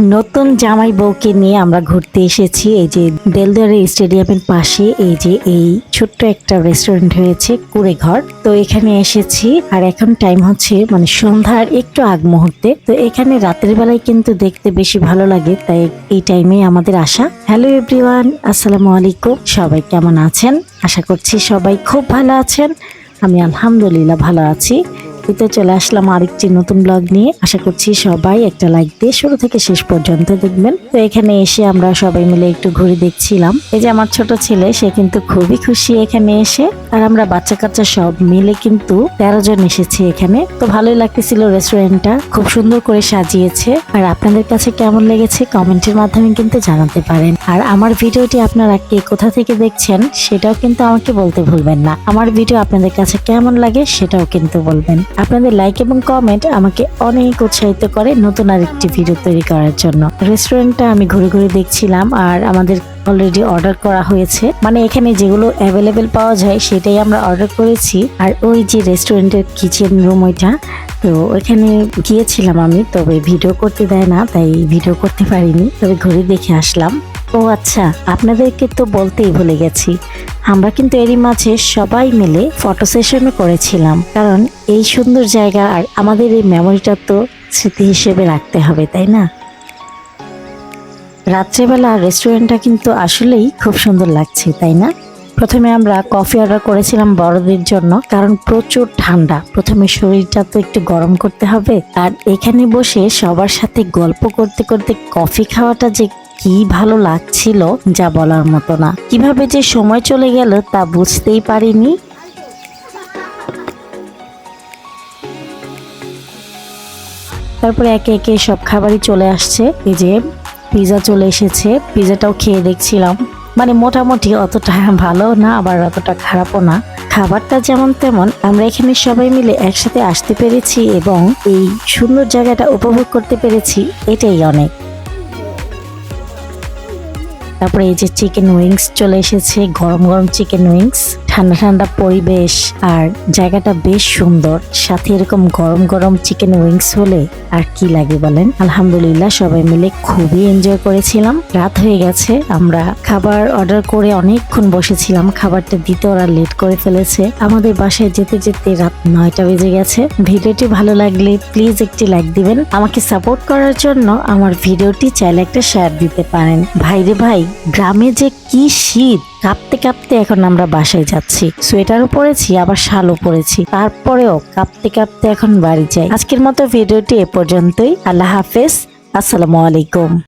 নতুন জামাই বউকে নিয়ে আমরা ঘুরতে এসেছি। এই যে বেলদরে স্টেডিয়ামের পাশে এই যে এই ছোট্ট একটা রেস্টুরেন্ট হয়েছে, কুড়ে ঘর। তো এখানে এসেছি আর এখন টাইম হচ্ছে মানে সন্ধ্যার একটু আগ মুহূর্তে। তো এখানে রাতের বেলায় কিন্তু দেখতে বেশি ভালো লাগে, তাই এই টাইমে আমাদের আসা। হ্যালো এভরিওয়ান আসসালামু আলাইকুম। সবাই কেমন আছেন? আশা করছি সবাই খুব ভালো আছেন। আমি আলহামদুলিল্লাহ ভালো আছি। তো চলে আসলাম আরেকটি নতুন ব্লগ নিয়ে। আশা করছি সবাই একটা লাইক দিয়ে শুরু থেকে শেষ পর্যন্ত দেখবেন। তো এখানে এসে আমরা সবাই মিলে একটু ঘুরে দেখছিলাম। এই যে আমার ছোট ছেলে, সে কিন্তু খুবই খুশি এখানে এসে। আর আমরা বাচ্চা কাচ্চা সব মিলে কিন্তু তেরো জন এসেছি এখানে। তো ভালোই লাগতেছিল রেস্টুরেন্টটা খুব সুন্দর করে সাজিয়েছে। আর আপনাদের কাছে কেমন লেগেছে কমেন্টের মাধ্যমে কিন্তু জানাতে পারেন। আর আমার ভিডিওটি আপনারা কে কোথা থেকে দেখছেন, সেটাও কিন্তু আমাকে বলতে ভুলবেন না। আমার ভিডিও আপনাদের কাছে কেমন লাগে, সেটাও কিন্তু বলবেন। আপনাদের লাইক এবং কমেন্ট আমাকে অনেক উৎসাহিত করে নতুন আরেকটি ভিডিও তৈরি করার জন্য। রেস্টুরেন্টটা আমি ঘুরে ঘুরে দেখছিলাম আর আমাদের অলরেডি অর্ডার করা হয়েছে। মানে এখানে যেগুলো অ্যাভেলেবেল পাওয়া যায় সেটাই আমরা অর্ডার করেছি। আর ওই যে রেস্টুরেন্টের কিচেন রুম ওইটা, তো ওইখানে গিয়েছিলাম আমি, তবে ভিডিও করতে দেয় না, তাই ভিডিও করতে পারিনি। তবে ঘুরে দেখে আসলাম। ও আচ্ছা আপনাদেরকে তো বলতেই ভুলে গেছি। আমরা কিন্তু এরই মাঝে সবাই মিলে ফটো সেশনও করেছিলাম। কারণ এই সুন্দর জায়গা আর আমাদের এই মেমোরিটা তো স্মৃতি হিসেবে রাখতে হবে, তাই না? রাত্রেবেলা রেস্টুরেন্টটা কিন্তু আসলেই খুব সুন্দর লাগছে, তাই না? প্রথমে আমরা কফি অর্ডার করেছিলাম বড়দের জন্য, কারণ প্রচুর ঠান্ডা। প্রথমে শরীরটা তো একটু গরম করতে হবে। আর এখানে বসে সবার সাথে গল্প করতে করতে কফি খাওয়াটা যে কি ভালো লাগছিল যা বলার মতো না। কীভাবে যে সময় চলে গেল তা বুঝতেই পারিনি। তারপরে একে একে সব খাবারই চলে আসছে। এই যে পিৎজা চলে এসেছে পিৎজাটাও খেয়ে দেখছিলাম। মানে মোটামুটি অতটা ভালো না, আবার অতটা খারাপও না। খাবারটা যেমন তেমন, আমরা এখানে সবাই মিলে একসাথে আসতে পেরেছি এবং এই সুন্দর জায়গাটা উপভোগ করতে পেরেছি, এটাই অনেক। তারপরে এই যে চিকেন উইংস চলে এসেছে গরম গরম চিকেন উইংস ঠান্ডা ঠান্ডা পরিবেশ আর জায়গাটা বেশ সুন্দর। সাথে এরকম গরম গরম চিকেন উইংস হলে আর কি লাগে বলেন? আলহামদুলিল্লাহ সবাই মিলে খুবই এনজয় করেছিলাম। রাত হয়ে গেছে, আমরা খাবার অর্ডার করে অনেকক্ষণ বসেছিলাম। খাবারটা দিতে ওরা লেট করে ফেলেছে। আমাদের বাসায় যেতে যেতে রাত নয়টা বেজে গেছে। ভিডিওটি ভালো লাগলে প্লিজ একটি লাইক দিবেন। আমাকে সাপোর্ট করার জন্য আমার ভিডিওটি চাইলে একটা শেয়ার দিতে পারেন। ভাইরে ভাই, গ্রামে যে কি শীত! কাঁপতে কাঁপতে এখন আমরা বাসায় যাচ্ছি। সোয়েটারও পরেছি, আবার শালও পরেছি। তারপরেও কাঁপতে কাঁপতে এখন বাড়ি যাই। আজকের মতো ভিডিওটি এ পর্যন্তই। আল্লাহ হাফেজ। আসসালামু আলাইকুম।